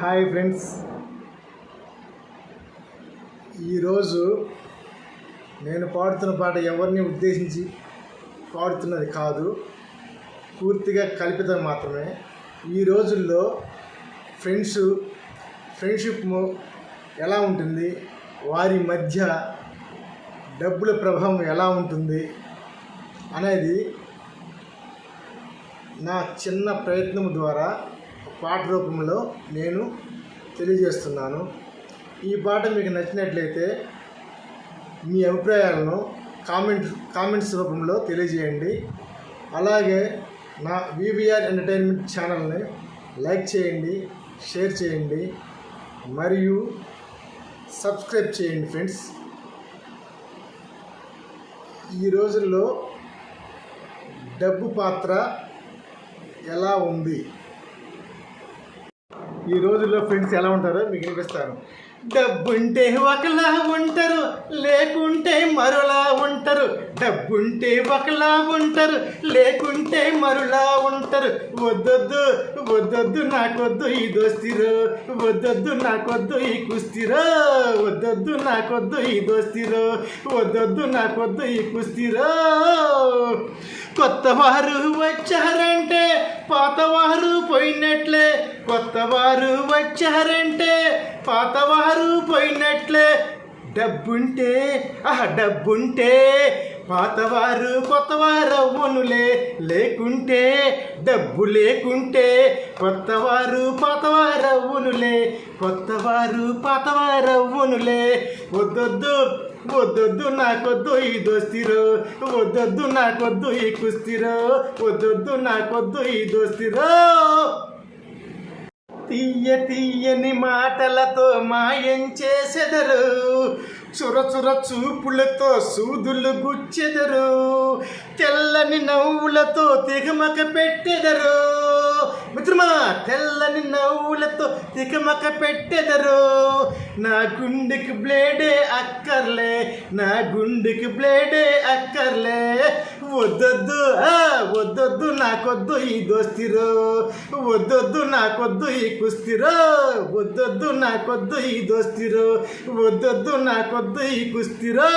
Hi friends. ఈరోజు నేను పాడుతున్న పాట ఎవరిని ఉద్దేశించి పాడుతున్నది కాదు పూర్తిగా కల్పితం మాత్రమే. ఈ రోజుల్లో ఫ్రెండ్స్ ఫ్రెండ్షిప్ ఎలా ఉంటుంది వారి మధ్య డబ్బుల ప్రభావం ఎలా ఉంటుంది అనేది నా చిన్న ప్రయత్నం ద్వారా పాట రూపంలో నేను తెలియజేస్తున్నాను. ఈ పాట మీకు నచ్చినట్లయితే మీ అభిప్రాయాలను కామెంట్ కామెంట్స్ రూపంలో తెలియజేయండి. అలాగే నా వివిఆర్ ఎంటర్టైన్మెంట్ ఛానల్ని లైక్ చేయండి షేర్ చేయండి మరియు సబ్స్క్రైబ్ చేయండి ఫ్రెండ్స్. ఈ రోజుల్లో డబ్బు పాత్ర ఎలా ఉంది? ఈ రోజుల్లో ఫ్రెండ్స్ ఎలా ఉంటారో మీకు వినిపిస్తాను. డబ్బుంటే ఒకలా ఉంటారు లేకుంటే మరోలా ఉంటారు. డబ్బుంటే ఒకలా ఉంటారు లేకుంటే మరోలా ఉంటారు. వద్దొద్దు వద్దొద్దు నాకొద్దు ఈ దోస్తిరో. వద్దొద్దు నాకొద్దు ఈ కుస్తీరో. వద్దొద్దు నాకొద్దు ఈ దోస్తిరో. వద్దొద్దు నాకొద్దు ఈ కుస్తీరో. కొత్త వారు వచ్చారంటే పాతవారు పోయినట్లే. కొత్త వారు వచ్చారంటే పాతవారు పోయినట్లే. డబ్బుంటే ఆహా డబ్బుంటే పాతవారు కొత్తవారవ్వనులే. లేకుంటే డబ్బు లేకుంటే కొత్తవారు పాతవారవ్వనులే. కొత్తవారు పాతవారవ్వనులే. వద్దొద్దు వద్దొద్దు నాకొద్దు ఈ దోస్తిరో. వద్దొద్దు నాకొద్దు ఈ కుస్తీరో. వద్దొద్దు నాకొద్దు ఈ దోస్తిరో. తీయ తీయని మాటలతో మాయం చేసెదరు. చుర చుర చూపులతో సూదులు గుచ్చెదరు. తెల్లని నవ్వులతో తెగమక పెట్టెదరు. మిత్రమా తెల్లని నవ్వులతో తికమక పెట్టెదరు. నా గుండెకి బ్లేడే అక్కర్లే నా గుండెకి బ్లేడే అక్కర్లే. వద్దొద్దు ఆ, వద్దొద్దు నాకొద్దు ఈ దోస్తిరో వద్దొద్దు నాకొద్దు ఈ కుస్తిరో వద్దొద్దు నాకొద్దు ఈ దోస్తిరో వద్దొద్దు నాకొద్దు ఈ కుస్తిరో.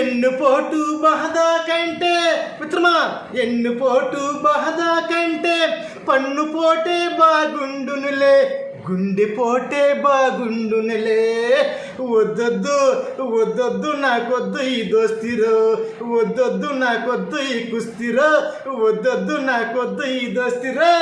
ఎన్ను పోటు బాధ కంటే మిత్రమా ఎన్ను పోటు బాధ కంటే పన్ను పోటే బాగుండునులే. గుండె పోటే బాగుండునులే వద్దొద్దు వద్దొద్దు నాకొద్దు ఈ దోస్తిరో. వద్దొద్దు నాకొద్దు ఈ కుస్తీరో. వద్దొద్దు నాకొద్దు ఈ దోస్తిరో.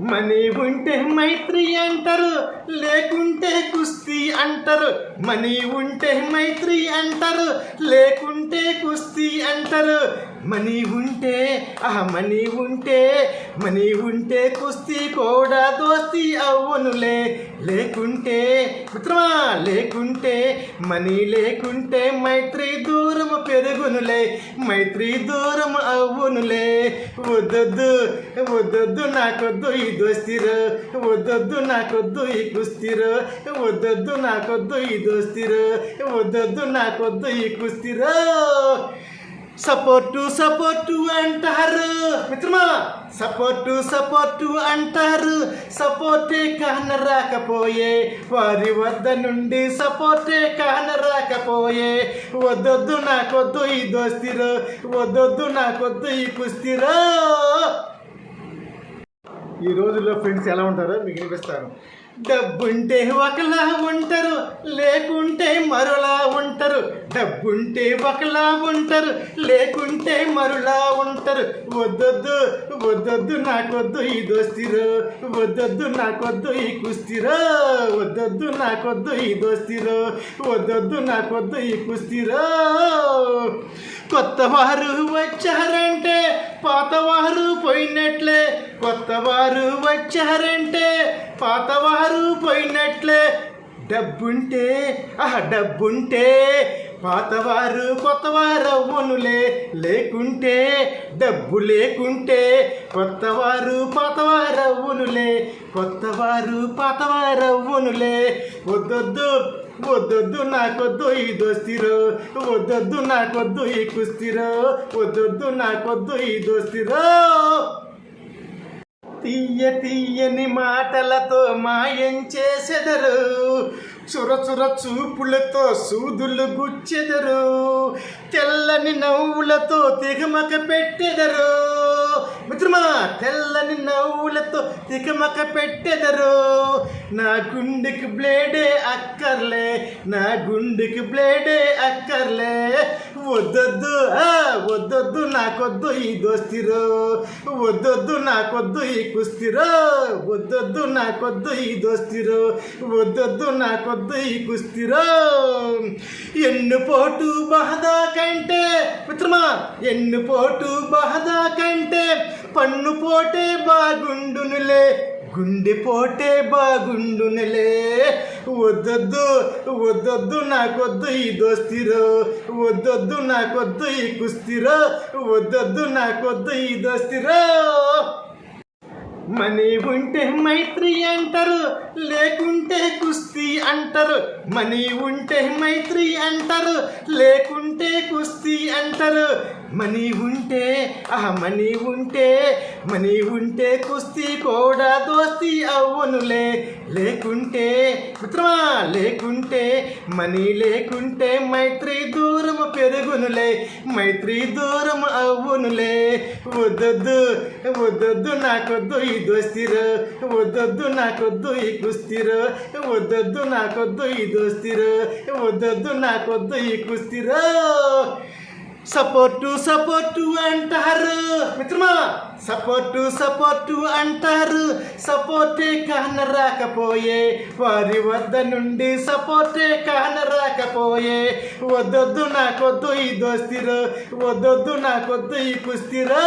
మనీ ఉంటే మైత్రి అంటారు లేకుంటే కుస్తీ అంటారు. మనీ ఉంటే మైత్రి అంటారు లేకుంటే కుస్తీ అంటారు. మనీ ఉంటే ఆహా మనీ ఉంటే మనీ ఉంటే కుస్తీ కూడా దోస్తి అవ్వనులే. లేకుంటే మిత్రమా లేకుంటే మనీ లేకుంటే మైత్రి దూరం పెరుగునులే. మైత్రి దూరం అవ్వనులే. వద్దొద్దు వద్దొద్దు నాకొద్దు ఈ దోస్తిరు. వద్దొద్దు నాకొద్దు ఈ కుస్తీరు. వద్దొద్దు నాకొద్దు ఈ దోస్తిరు. వద్దొద్దు నాకొద్దు ఈ కుస్తీరు. సపోర్టు సపోర్టు అంటారు. మిత్రమా సపోర్టు సపోర్టు అంటారు. సపోర్టే కాన రాకపోయే వారి వద్ద నుండి సపోర్టే కాన రాకపోయే. వద్దొద్దు నాకొద్దు ఈ దోస్తిరో వద్దొద్దు నాకొద్దు ఈ కుస్తీరో. ఈ రోజుల్లో ఫ్రెండ్స్ ఎలా ఉంటారో మీకు వినిపిస్తాను. డబ్బుంటే ఒకలా ఉంటారు లేకుంటే మరోలా ఉంటారు. డబ్బుంటే ఒకలా ఉంటారు లేకుంటే మరులా ఉంటారు. వద్దొద్దు వద్దొద్దు నాకొద్దు ఈ దోస్తిరో. వద్దొద్దు నాకొద్దు ఈ కుస్తీరో. వద్దొద్దు నాకొద్దు ఈ దోస్తిరో. వద్దొద్దు నాకొద్దు ఈ కుస్తీరో. కొత్త వారు వచ్చారంటే పాతవారు పోయినట్లే. కొత్త వారు వచ్చారంటే పాతవారు పోయినట్లే. డబ్బుంటే ఆహా డబ్బుంటే. పాతవారు కొత్తవారవ్వనులే లేకుంటే డబ్బు లేకుంటే. కొత్తవారు పాతవారవ్వనులే కొత్తవారు పాతవారవ్వనులే వద్దొద్దు. వద్దొద్దు నాకొద్దు ఈ దోస్తిరో. వద్దొద్దు నాకొద్దు ఈ కుస్తీరో. వద్దొద్దు నాకొద్దు ఈ దోస్తిరో. తీయ తీయని మాటలతో మాయం చేసెదరు. చుర చుర చూపులతో సూదులు గుచ్చెదరు. తెల్లని నవ్వులతో తెగమక పెట్టెదరు. మిత్రమా తెల్లని నవ్వులతో తికమక పెట్టెదరు. నా గుండెకి బ్లేడే అక్కర్లే నా గుండెకి బ్లేడే అక్కర్లే. వద్దొద్దు ఆ, వద్దొద్దు నాకొద్దు ఈ దోస్తిరో. వద్దొద్దు నాకొద్దు ఈ కుస్తిరో. వద్దొద్దు నాకొద్దు ఈ దోస్తిరో. వద్దొద్దు నాకొద్దు ఈ కుస్తిరో. ఎన్ను పోటు బహదా కంటే మిత్రమా ఎన్ను పోటు బహదా కంటే పన్ను పోటే బాగుండునులే. గుండె పోటే బాగుండునులే. వద్దొద్దు వద్దొద్దు నాకొద్దు ఈ దోస్తిరో. వద్దొద్దు నాకొద్దు ఈ కుస్తిరో. వద్దొద్దు నాకొద్దు ఈ దోస్తిరో. మనీ ఉంటే మైత్రి అంటారు లేకుంటే కుస్తీ అంటారు. మనీ ఉంటే మైత్రి అంటారు లేకుంటే కుస్తీ అంటారు. మనీ ఉంటే ఆ మనీ ఉంటే మనీ ఉంటే కుస్తీ కూడా దోస్తి అవ్వనులే. లేకుంటే మిత్రమా లేకుంటే మనీ లేకుంటే మైత్రి దూరం పెరుగునులే మైత్రి దూరం అవ్వనులే. వద్దొద్దు వద్దొద్దు నాకొద్దు ఈ దోస్తిరు వద్దొద్దు నాకొద్దు ఈ కుస్తీరు వద్దొద్దు నాకొద్దు ఈ దోస్తిరు వద్దొద్దు నాకొద్దు ఈ కుస్తీరు సపోర్టు సపోర్టు అంటారు. మిత్రమా సపోర్టు సపోర్టు అంటారు. సపోర్టే కానరాకపోయే వారి వద్ద నుండి సపోర్టే కానరాకపోయే వద్దొద్దు నాకొద్దు ఈ దోస్తిరు వద్దొద్దు నాకొద్దు ఈ కుస్తీరో